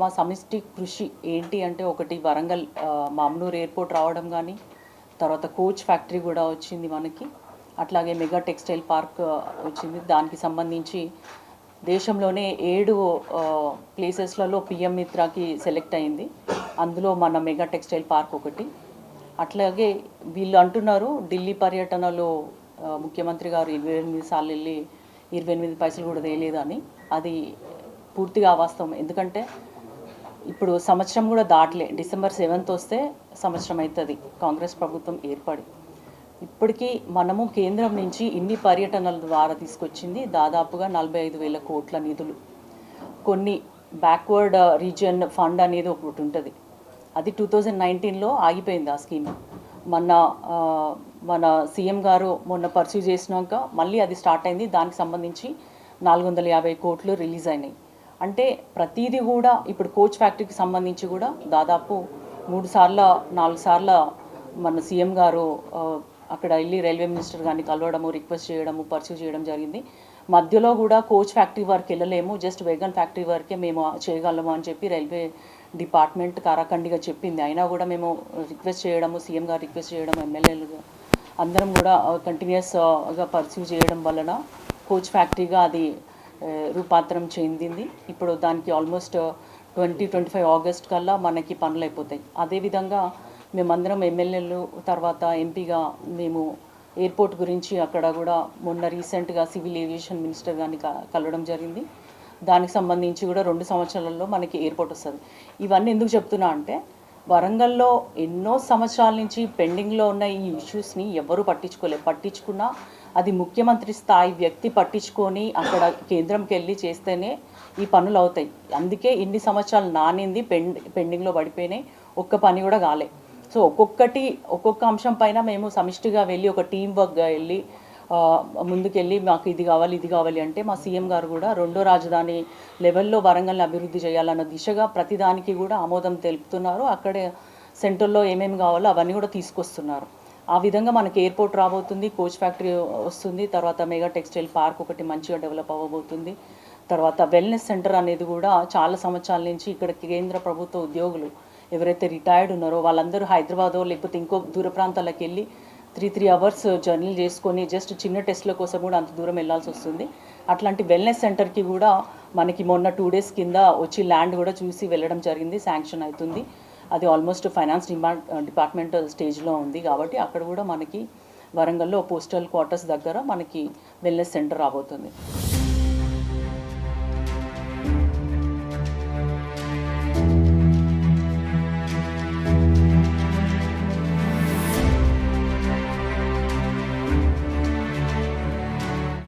మా సమిష్టి కృషి ఏంటి అంటే ఒకటి వరంగల్ ఆ, మామనూరు ఎయిర్పోర్ట్ రావడం కానీ తర్వాత కోచ్ ఫ్యాక్టరీ కూడా వచ్చింది మనకి. అట్లాగే మెగా టెక్స్టైల్ పార్క్ వచ్చింది. దానికి సంబంధించి దేశంలోనే ఏడు ప్లేసెస్లలో పిఎం మిత్రాకి సెలెక్ట్ అయింది. అందులో మన మెగా టెక్స్టైల్ పార్క్ ఒకటి. అట్లాగే వీళ్ళు అంటున్నారు ఢిల్లీ పర్యటనలో ముఖ్యమంత్రి గారు ఇరవై ఎనిమిది సార్లు వెళ్ళి ఇరవై ఎనిమిది పైసలు కూడా వేయలేదని. అది పూర్తిగా అవాస్తవం. ఎందుకంటే ఇప్పుడు సంవత్సరం కూడా దాటలే. డిసెంబర్ సెవెంత్ వస్తే సంవత్సరం అవుతుంది కాంగ్రెస్ ప్రభుత్వం ఏర్పడి. ఇప్పటికీ మనము కేంద్రం నుంచి ఇన్ని పర్యటనల ద్వారా తీసుకొచ్చింది దాదాపుగా నలభై ఐదు వేల కోట్ల నిధులు. కొన్ని బ్యాక్వర్డ్ రీజియన్ ఫండ్ అనేది ఒకటి ఉంటుంది. అది టూ థౌజండ్ నైన్టీన్లో ఆగిపోయింది ఆ స్కీమ్ మొన్న uh, మన సీఎం గారు మొన్న పర్సూ చేసినాక మళ్ళీ అది స్టార్ట్ అయింది. దానికి సంబంధించి నాలుగు వందల యాభై కోట్లు రిలీజ్ అయినాయి. అంటే ప్రతిదీ కూడా ఇప్పుడు కోచ్ ఫ్యాక్టరీకి సంబంధించి కూడా దాదాపు మూడు సార్ల నాలుగు సార్ల మన సీఎం గారు అక్కడ వెళ్ళి రైల్వే మినిస్టర్ గారిని కలవడము రిక్వెస్ట్ చేయడము పర్సూ చేయడం జరిగింది. మధ్యలో కూడా కోచ్ ఫ్యాక్టరీ వరకు వెళ్ళలేము జస్ట్ వేగన్ ఫ్యాక్టరీ వరకే మేము చేయగలము అని చెప్పి రైల్వే డిపార్ట్మెంట్ కారాఖండిగా చెప్పింది. అయినా కూడా మేము రిక్వెస్ట్ చేయడము సీఎం గారు రిక్వెస్ట్ చేయడం ఎమ్మెల్యేలు అందరం కూడా కంటిన్యూస్గా పర్సూ చేయడం వలన కోచ్ ఫ్యాక్టరీగా అది రూపాంతరం చెందింది. ఇప్పుడు దానికి almost twenty twenty five August కల్లా మనకి పనులు అయిపోతాయి. అదేవిధంగా మేమందరం ఎమ్మెల్యేలు తర్వాత ఎంపీగా మేము ఎయిర్పోర్ట్ గురించి అక్కడ కూడా మొన్న రీసెంట్గా సివిల్ ఏవియేషన్ మినిస్టర్ గారిని కలవడం జరిగింది. దానికి సంబంధించి కూడా రెండు సంవత్సరాలలో మనకి ఎయిర్పోర్ట్ వస్తుంది. ఇవన్నీ ఎందుకు చెప్తున్నా అంటే వరంగల్లో ఎన్నో సంవత్సరాల నుంచి పెండింగ్లో ఉన్న ఈ ఇష్యూస్ని ఎవరు పట్టించుకోలేదు పట్టించుకున్నా అది ముఖ్యమంత్రి స్థాయి వ్యక్తి పట్టించుకొని అక్కడ కేంద్రంకి వెళ్ళి చేస్తేనే ఈ పనులు అవుతాయి. అందుకే ఇన్ని సంవత్సరాలు నానింది పెండ్ పెండింగ్లో పడిపోయినాయి. ఒక్క పని కూడా కాలే. సో ఒక్కొక్కటి ఒక్కొక్క అంశం పైన మేము సమిష్టిగా వెళ్ళి ఒక టీం వర్క్గా వెళ్ళి ముందుకెళ్ళి మాకు ఇది కావాలి ఇది కావాలి అంటే మా సీఎం గారు కూడా రెండో రాజధాని లెవెల్లో వరంగల్ని అభివృద్ధి చేయాలన్న దిశగా ప్రతిదానికి కూడా ఆమోదం తెలుపుతున్నారు. అక్కడే సెంటర్లో ఏమేమి కావాలో అవన్నీ కూడా తీసుకొస్తున్నారు. ఆ విధంగా మనకి ఎయిర్పోర్ట్ రాబోతుంది కోచ్ ఫ్యాక్టరీ వస్తుంది తర్వాత మెగా టెక్స్టైల్ పార్క్ ఒకటి మంచిగా డెవలప్ అవ్వబోతుంది. తర్వాత వెల్నెస్ సెంటర్ అనేది కూడా చాలా సంవత్సరాల నుంచి ఇక్కడ కేంద్ర ప్రభుత్వ ఉద్యోగులు ఎవరైతే రిటైర్డ్ ఉన్నారో వాళ్ళందరూ హైదరాబాదో లేకపోతే ఇంకో దూర ప్రాంతాలకు వెళ్ళి త్రీ త్రీ అవర్స్ జర్నీ చేసుకొని జస్ట్ చిన్న టెస్ట్ల కోసం కూడా అంత దూరం వెళ్ళాల్సి వస్తుంది. అట్లాంటి వెల్నెస్ సెంటర్కి కూడా మనకి మొన్న టూ డేస్ కింద వచ్చి ల్యాండ్ కూడా చూసి వెళ్ళడం జరిగింది శాంక్షన్ అవుతుంది. అది ఆల్మోస్ట్ ఫైనాన్స్ డిమాండ్ డిపార్ట్మెంట్ స్టేజ్లో ఉంది కాబట్టి అక్కడ కూడా మనకి వరంగల్లో పోస్టల్ క్వార్టర్స్ దగ్గర మనకి వెల్నెస్ సెంటర్ రాబోతుంది.